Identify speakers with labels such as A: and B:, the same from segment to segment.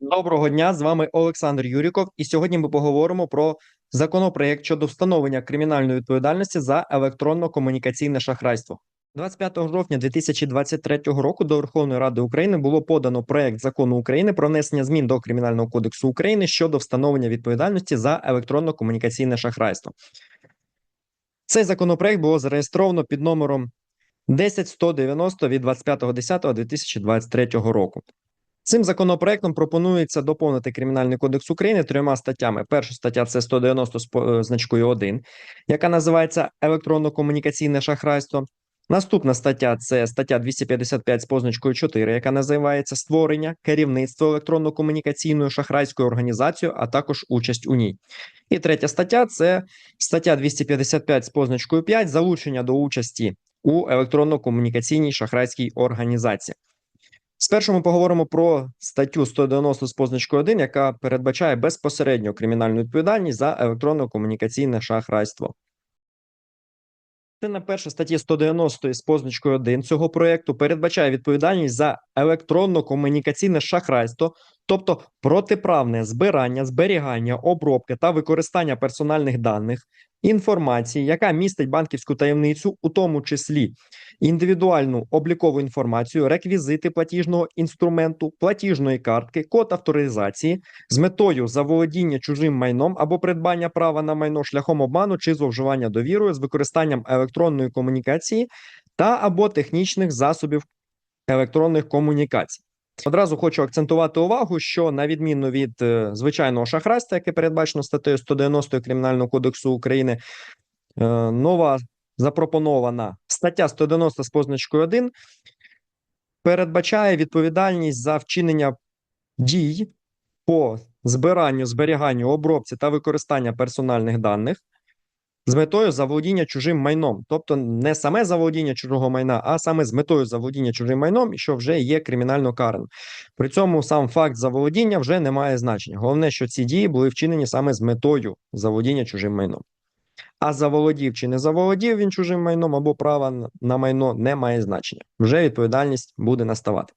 A: Доброго дня, з вами Олександр Юріков, і сьогодні ми поговоримо про законопроект щодо встановлення кримінальної відповідальності за електронно-комунікаційне шахрайство. 25 жовтня 2023 року до Верховної Ради України було подано проект закону України про внесення змін до Кримінального кодексу України щодо встановлення відповідальності за електронно-комунікаційне шахрайство. Цей законопроект було зареєстровано під номером 10190 від 25.10.2023 року. Цим законопроектом пропонується доповнити Кримінальний кодекс України трьома статтями. Перша стаття це 190 з е, значкою 1, яка називається електронно-комунікаційне шахрайство. Наступна стаття це стаття 255 з позначкою 4, яка називається створення, керівництво електронно-комунікаційною шахрайською організацією, а також участь у ній. І третя стаття це стаття 255 з позначкою 5, залучення до участі у електронно-комунікаційній шахрайській організації. Спершу ми поговоримо про статтю 190 з позначкою 1, яка передбачає безпосередньо кримінальну відповідальність за електронно-комунікаційне шахрайство. Частина перша статті 190 з позначкою 1 цього проекту передбачає відповідальність за електронно-комунікаційне шахрайство, тобто протиправне збирання, зберігання, обробки та використання персональних даних, інформації, яка містить банківську таємницю, у тому числі індивідуальну облікову інформацію, реквізити платіжного інструменту, платіжної картки, код авторизації з метою заволодіння чужим майном або придбання права на майно шляхом обману чи зловживання довірою з використанням електронної комунікації та або технічних засобів електронних комунікацій. Одразу хочу акцентувати увагу, що на відміну від е, звичайного шахрайства, яке передбачено статтею 190 Кримінального кодексу України, е, нова запропонована стаття 190 з позначкою 1 передбачає відповідальність за вчинення дій по збиранню, зберіганню, обробці та використання персональних даних з метою заволодіння чужим майном, тобто не саме заволодіння чужого майна, а саме з метою заволодіння чужим майном, що вже є кримінально карним. При цьому сам факт заволодіння вже не має значення. Головне, що ці дії були вчинені саме з метою заволодіння чужим майном. А заволодів чи не заволодів він чужим майном або права на майно не має значення. Вже відповідальність буде наставати.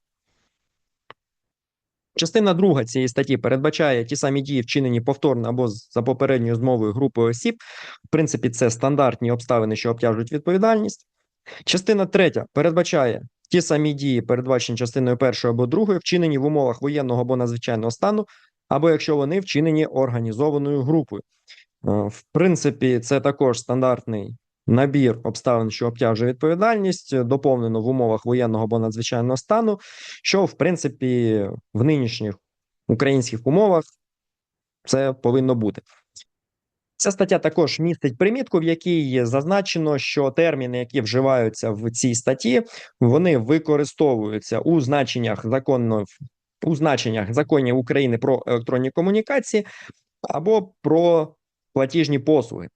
A: Частина друга цієї статті передбачає ті самі дії, вчинені повторно або за попередньою змовою групою осіб. В принципі, це стандартні обставини, що обтяжують відповідальність. Частина третя передбачає ті самі дії, передбачені частиною першою або другою, вчинені в умовах воєнного або надзвичайного стану, або якщо вони вчинені організованою групою. Е, В принципі, це також стандартний набір обставин, що обтяжує відповідальність, доповнено в умовах воєнного або надзвичайного стану, що в принципі в нинішніх українських умовах це повинно бути. Ця стаття також містить примітку, в якій зазначено, що терміни, які вживаються в цій статті, вони використовуються у значеннях законно у значеннях законів України про електронні комунікації або про платіжні послуги.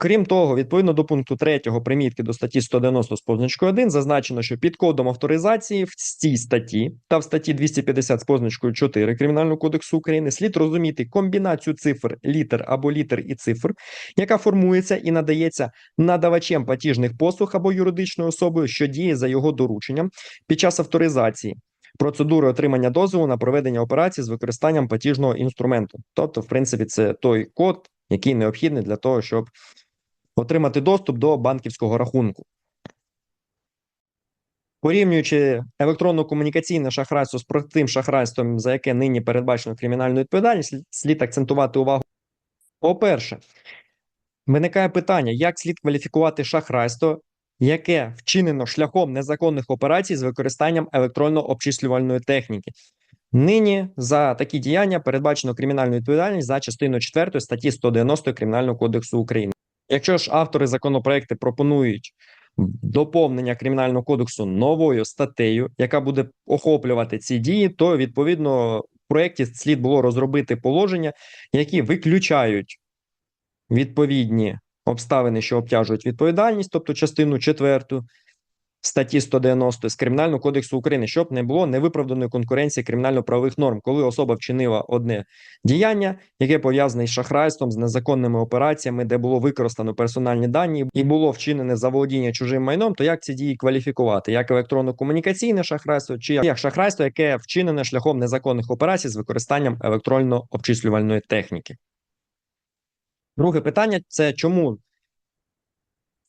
A: Крім того, відповідно до пункту 3 примітки до статті 190 з позначкою 1 зазначено, що під кодом авторизації в цій статті та в статті 250 з позначкою 4 Кримінального кодексу України слід розуміти комбінацію цифр, літер або літер і цифр, яка формується і надається надавачем платіжних послуг або юридичною особою, що діє за його дорученням під час авторизації. Процедури отримання дозволу на проведення операцій з використанням платіжного інструменту. Тобто, в принципі, це той код, який необхідний для того, щоб отримати доступ до банківського рахунку. Порівнюючи електронно-комунікаційне шахрайство з простим шахрайством, за яке нині передбачено кримінальну відповідальність, слід- акцентувати увагу. По-перше, виникає питання, як слід кваліфікувати шахрайство, яке вчинено шляхом незаконних операцій з використанням електронно-обчислювальної техніки. Нині за такі діяння передбачено кримінальну відповідальність за частиною 4 статті 190 Кримінального кодексу України. Якщо ж автори законопроекту пропонують доповнення кримінального кодексу новою статтею, яка буде охоплювати ці дії, то відповідно в проєкті слід було розробити положення, які виключають відповідні обставини, що обтяжують відповідальність, тобто частину четверту, статті 190 з Кримінального кодексу України, щоб не було невиправданої конкуренції кримінально-правових норм, коли особа вчинила одне діяння, яке пов'язане з шахрайством, з незаконними операціями, де було використано персональні дані і було вчинене заволодіння чужим майном, то як ці дії кваліфікувати? Як електронно-комунікаційне шахрайство, чи як шахрайство, яке вчинене шляхом незаконних операцій з використанням електронно-обчислювальної техніки? Друге питання це чому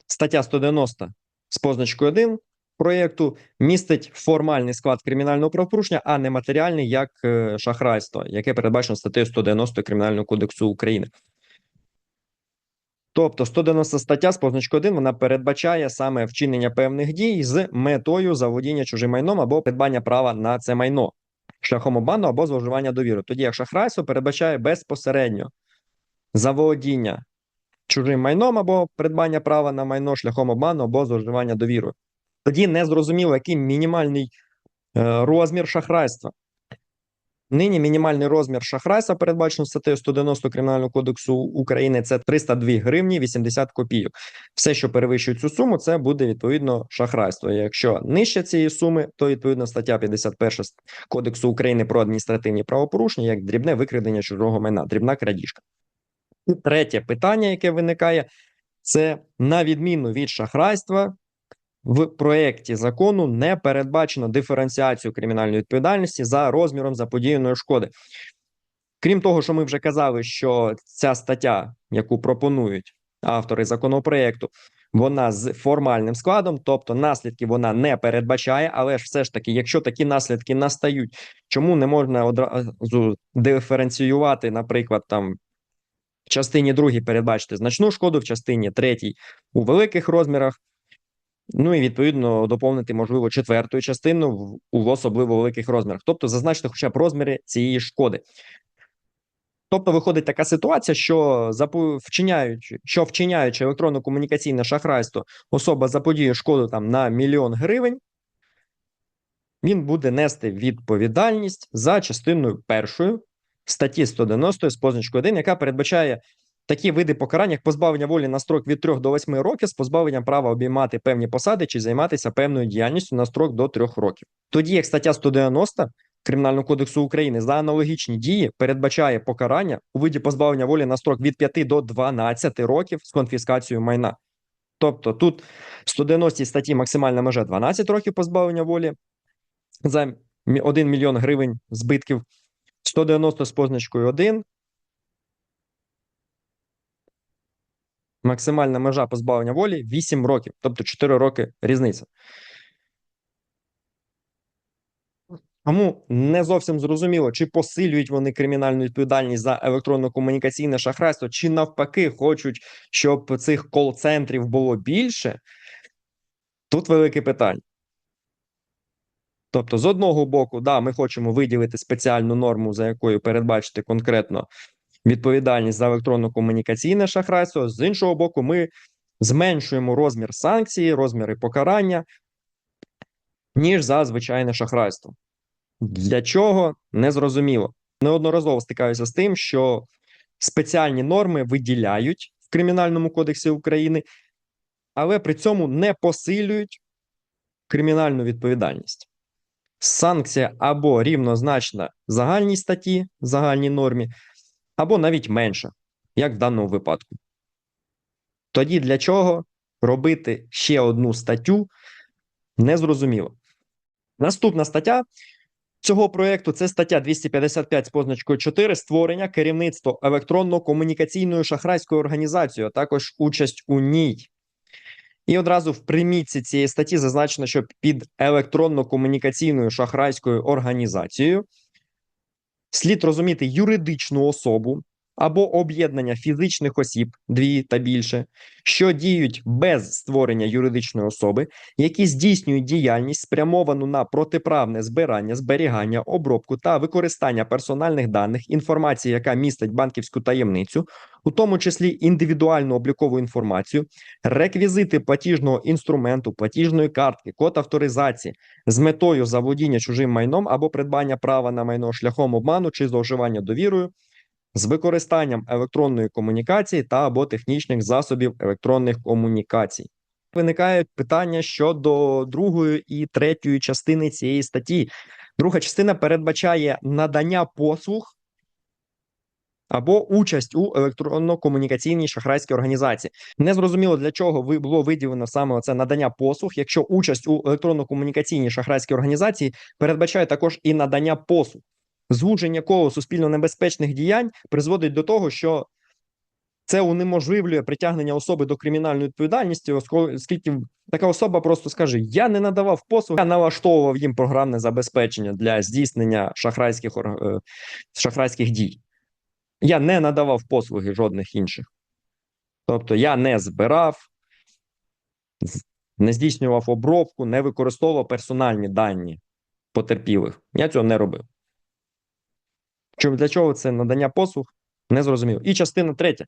A: стаття 190 з позначкою 1 проєкту містить формальний склад кримінального правопорушення, а не матеріальний як е, шахрайство, яке передбачено статтею 190 Кримінального кодексу України. Тобто 190 стаття з позначкою 1 вона передбачає саме вчинення певних дій з метою заволодіння чужим майном або придбання права на це майно шляхом обману або зловживання довіри. Тоді як шахрайство передбачає безпосередньо заволодіння чужим майном або придбання права на майно шляхом обману або зловживання довірою. Тоді не зрозуміло, який мінімальний е, розмір шахрайства. Нині мінімальний розмір шахрайства, передбачено статтею 190 Кримінального кодексу України, це 302 гривні 80 копійок. Все, що перевищує цю суму, це буде відповідно шахрайство. Якщо нижче цієї суми, то відповідно стаття 51 Кодексу України про адміністративні правопорушення, як дрібне викрадення чужого майна, дрібна крадіжка. І третє питання, яке виникає, це на відміну від шахрайства, в проєкті закону не передбачено диференціацію кримінальної відповідальності за розміром заподіяної шкоди. Крім того, що ми вже казали, що ця стаття, яку пропонують автори законопроекту, вона з формальним складом, тобто наслідки вона не передбачає, але ж все ж таки, якщо такі наслідки настають, чому не можна одразу диференціювати, наприклад, там частині другій передбачити значну шкоду, в частині третій у великих розмірах. Ну і відповідно доповнити, можливо, четверту частину в, у особливо великих розмірах, тобто зазначити хоча б розміри цієї шкоди. Тобто виходить така ситуація, що запу... вчиняючи, що вчиняючи електронно-комунікаційне шахрайство, особа заподіє шкоду там на мільйон гривень, він буде нести відповідальність за частиною першою статті 190 з позначкою 1, яка передбачає такі види покарання, як позбавлення волі на строк від 3 до 8 років з позбавленням права обіймати певні посади чи займатися певною діяльністю на строк до 3 років. Тоді як стаття 190 Кримінального кодексу України за аналогічні дії передбачає покарання у виді позбавлення волі на строк від 5 до 12 років з конфіскацією майна. Тобто тут в 190 статті максимальна межа 12 років позбавлення волі за 1 мільйон гривень збитків, 190 з позначкою 1 максимальна межа позбавлення волі 8 років, тобто 4 роки різниця. Тому не зовсім зрозуміло, чи посилюють вони кримінальну відповідальність за електронно-комунікаційне шахрайство, чи навпаки хочуть, щоб цих кол-центрів було більше. Тут велике питання. Тобто, з одного боку, да, ми хочемо виділити спеціальну норму, за якою передбачити конкретно відповідальність за електронно-комунікаційне шахрайство. З іншого боку, ми зменшуємо розмір санкції, розміри покарання, ніж за звичайне шахрайство. Для чого незрозуміло. Неодноразово стикаюся з тим, що спеціальні норми виділяють в Кримінальному кодексі України, але при цьому не посилюють кримінальну відповідальність. Санкція або рівнозначна загальній статті, загальній нормі, або навіть менша, як в даному випадку. Тоді для чого робити ще одну статтю незрозуміло. Наступна стаття цього проєкту це стаття 255 з позначкою 4 створення керівництво електронно-комунікаційною шахрайською організацією, а також участь у ній. І одразу в примітці цієї статті зазначено, що під електронно-комунікаційною шахрайською організацією слід розуміти юридичну особу або об'єднання фізичних осіб, дві та більше, що діють без створення юридичної особи, які здійснюють діяльність, спрямовану на протиправне збирання, зберігання, обробку та використання персональних даних, інформації, яка містить банківську таємницю, у тому числі індивідуальну облікову інформацію, реквізити платіжного інструменту, платіжної картки, код авторизації з метою заволодіння чужим майном або придбання права на майно шляхом обману чи зловживання довірою з використанням електронної комунікації та або технічних засобів електронних комунікацій. Виникають питання щодо другої і третьої частини цієї статті. Друга частина передбачає надання послуг або участь у електронно-комунікаційній шахрайській організації. Незрозуміло для чого було виділено саме оце надання послуг, якщо участь у електронно-комунікаційній шахрайській організації передбачає також і надання послуг. Звуження коло суспільно небезпечних діянь призводить до того, що це унеможливлює притягнення особи до кримінальної відповідальності, оскільки така особа просто скаже: Я не надавав послуг, я налаштовував їм програмне забезпечення для здійснення шахрайських е, шахрайських дій. Я не надавав послуги жодних інших. Тобто я не збирав, не здійснював обробку, не використовував персональні дані потерпілих. Я цього не робив. Для чого це надання послуг? Не зрозуміло. І частина третя.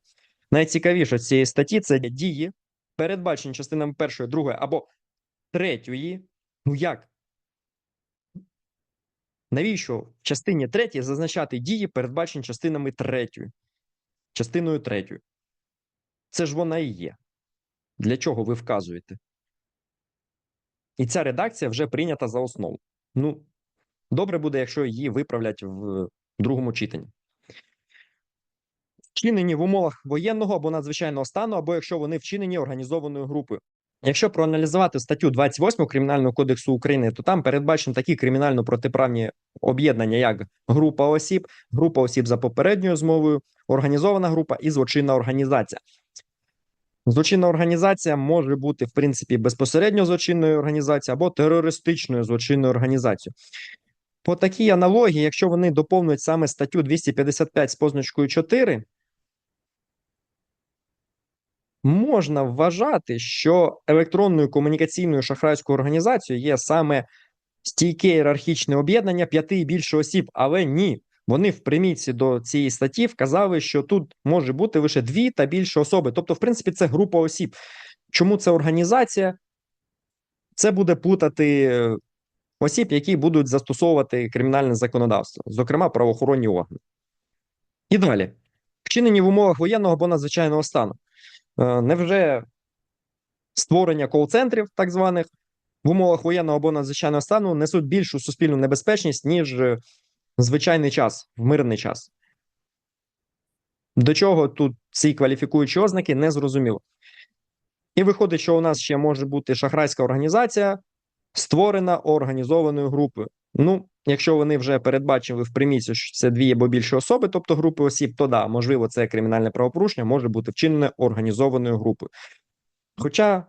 A: Найцікавіше цієї статті це дії, передбачені частинами першої, другої або третьої. Ну як? Навіщо в частині третій зазначати дії, передбачені частинами третьої? Частиною третьою? Це ж вона і є. Для чого ви вказуєте? І ця редакція вже прийнята за основу. Ну, добре буде, якщо її виправлять в другому читанні. Вчинені в умовах воєнного або надзвичайного стану, або якщо вони вчинені організованою групою. Якщо проаналізувати статтю 28 Кримінального кодексу України, то там передбачені такі кримінально-протиправні об'єднання, як група осіб, група осіб за попередньою змовою, організована група і злочинна організація. Злочинна організація може бути, в принципі, безпосередньо злочинною організацією або терористичною злочинною організацією. По такій аналогії, якщо вони доповнюють саме статтю 255 з позначкою 4, можна вважати, що електронною комунікаційною шахрайською організацією є саме стійке ієрархічне об'єднання п'яти і більше осіб, але ні. Вони в примітці до цієї статті вказали, що тут може бути лише дві та більше особи. Тобто, в принципі, це група осіб. Чому це організація? Це буде плутати е, осіб, які будуть застосовувати кримінальне законодавство, зокрема правоохоронні органи. І далі вчинені в умовах воєнного або надзвичайного стану. Е, невже створення кол-центрів, так званих, в умовах воєнного або надзвичайного стану несуть більшу суспільну небезпечність, ніж звичайний час, в мирний час? До чого тут ці кваліфікуючі ознаки не зрозуміло. І виходить, що у нас ще може бути шахрайська організація, створена організованою групою. Ну, якщо вони вже передбачили в приміці, що це дві або більше особи, тобто групи осіб, то да, можливо, це кримінальне правопорушення може бути вчинене організованою групою. Хоча,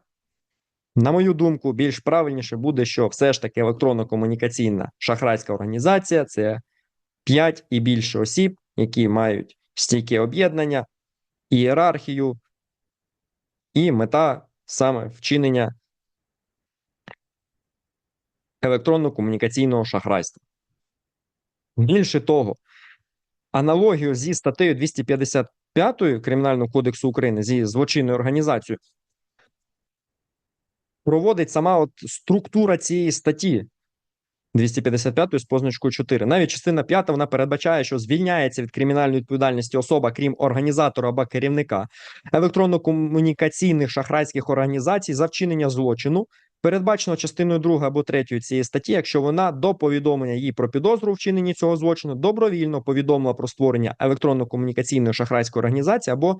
A: на мою думку, більш правильніше буде, що все ж таки електронно-комунікаційна шахрайська організація це 5 і більше осіб, які мають стійке об'єднання, ієрархію і мета саме вчинення електронно-комунікаційного шахрайства. Більше того, аналогію зі статтею 255 Кримінального кодексу України зі злочинною організацією проводить сама от структура цієї статті 255 з позначкою 4. Навіть частина 5 вона передбачає, що звільняється від кримінальної відповідальності особа, крім організатора або керівника електронно-комунікаційних шахрайських організацій за вчинення злочину, передбачено частиною 2 або 3 цієї статті, якщо вона до повідомлення їй про підозру вчиненні цього злочину добровільно повідомила про створення електронно-комунікаційної шахрайської організації або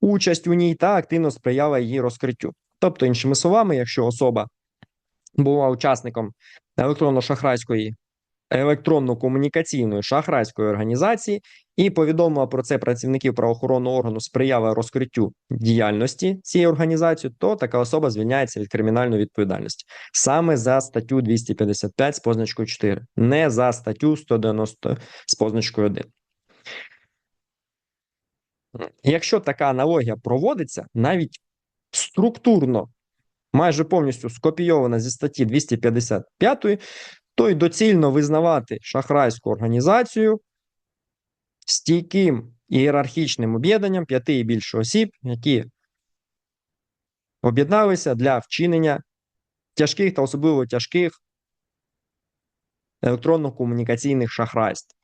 A: участь у ній та активно сприяла її розкриттю. Тобто, іншими словами, якщо особа була учасником електронно-шахрайської електронно-комунікаційної шахрайської організації і повідомила про це працівників правоохоронного органу, сприяла розкриттю діяльності цієї організації, то така особа звільняється від кримінальної відповідальності саме за статтю 255 з позначкою 4, не за статтю 190 з позначкою 1. Якщо така аналогія проводиться, навіть структурно, майже повністю скопійована зі статті 255, то й доцільно визнавати шахрайську організацію стійким ієрархічним об'єднанням п'яти і більше осіб, які об'єдналися для вчинення тяжких та особливо тяжких електронно-комунікаційних шахрайств.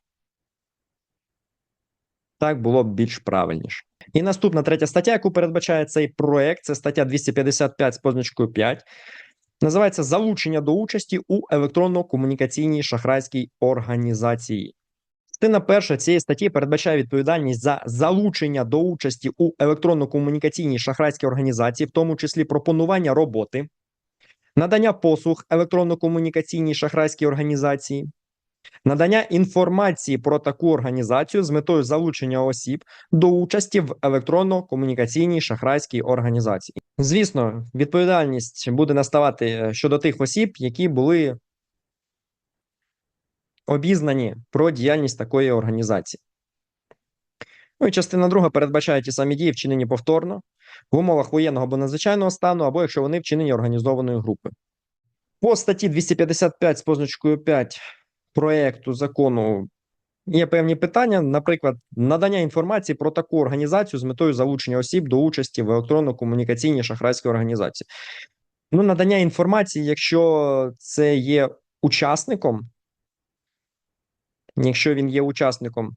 A: Так було б більш правильніше. І наступна третя стаття, яку передбачає цей проект, це стаття 255 з позначкою 5. Називається Залучення до участі у електронно-комунікаційній шахрайській організації. Частина перша цієї статті передбачає відповідальність за залучення до участі у електронно-комунікаційній шахрайській організації, в тому числі пропонування роботи, надання послуг електронно-комунікаційній шахрайській організації, надання інформації про таку організацію з метою залучення осіб до участі в електронно-комунікаційній шахрайській організації. Звісно, відповідальність буде наставати е, щодо тих осіб, які були обізнані про діяльність такої організації. Ну і частина друга передбачає ті самі дії, вчинені повторно в умовах воєнного або надзвичайного стану, або якщо вони вчинені організованою групою. По статті 255 з позначкою 5 проекту закону є певні питання, наприклад, надання інформації про таку організацію з метою залучення осіб до участі в електронно-комунікаційній шахрайській організації. Ну, надання інформації, якщо це є учасником, якщо він є учасником,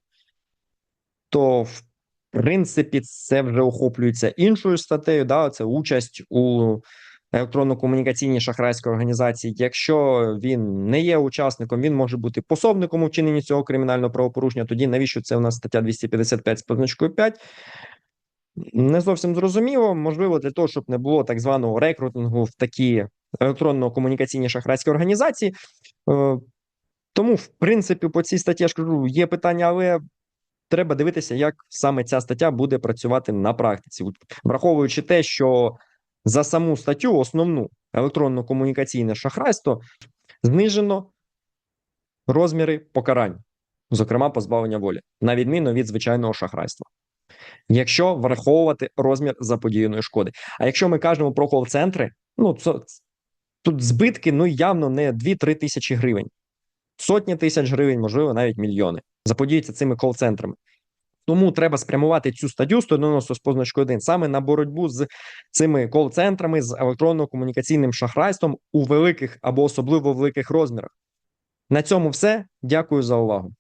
A: то в принципі це вже охоплюється іншою статтею, да, це участь у електронно-комунікаційній шахрайській організації. Якщо він не є учасником, він може бути пособником у вчиненні цього кримінального правопорушення. Тоді навіщо це у нас стаття 255 з позначкою 5? Не зовсім зрозуміло. Можливо, для того, щоб не було так званого рекрутингу в такі електронно-комунікаційні шахрайські організації. Е, Тому, в принципі, по цій статті я ж кажу, є питання, але треба дивитися, як саме ця стаття буде працювати на практиці, враховуючи те, що за саму статтю, основну електронно-комунікаційне шахрайство, знижено розміри покарань, зокрема позбавлення волі, на відміну від звичайного шахрайства. Якщо враховувати розмір заподіяної шкоди. А якщо ми кажемо про кол-центри, ну це, тут збитки ну явно не 2-3 тисячі гривень, сотні тисяч гривень, можливо, навіть мільйони. Заподіються цими кол-центрами. Тому треба спрямувати цю статтю 190 з позначкою 1 саме на боротьбу з цими кол-центрами, з електронно-комунікаційним шахрайством у великих або особливо великих розмірах. На цьому все. Дякую за увагу.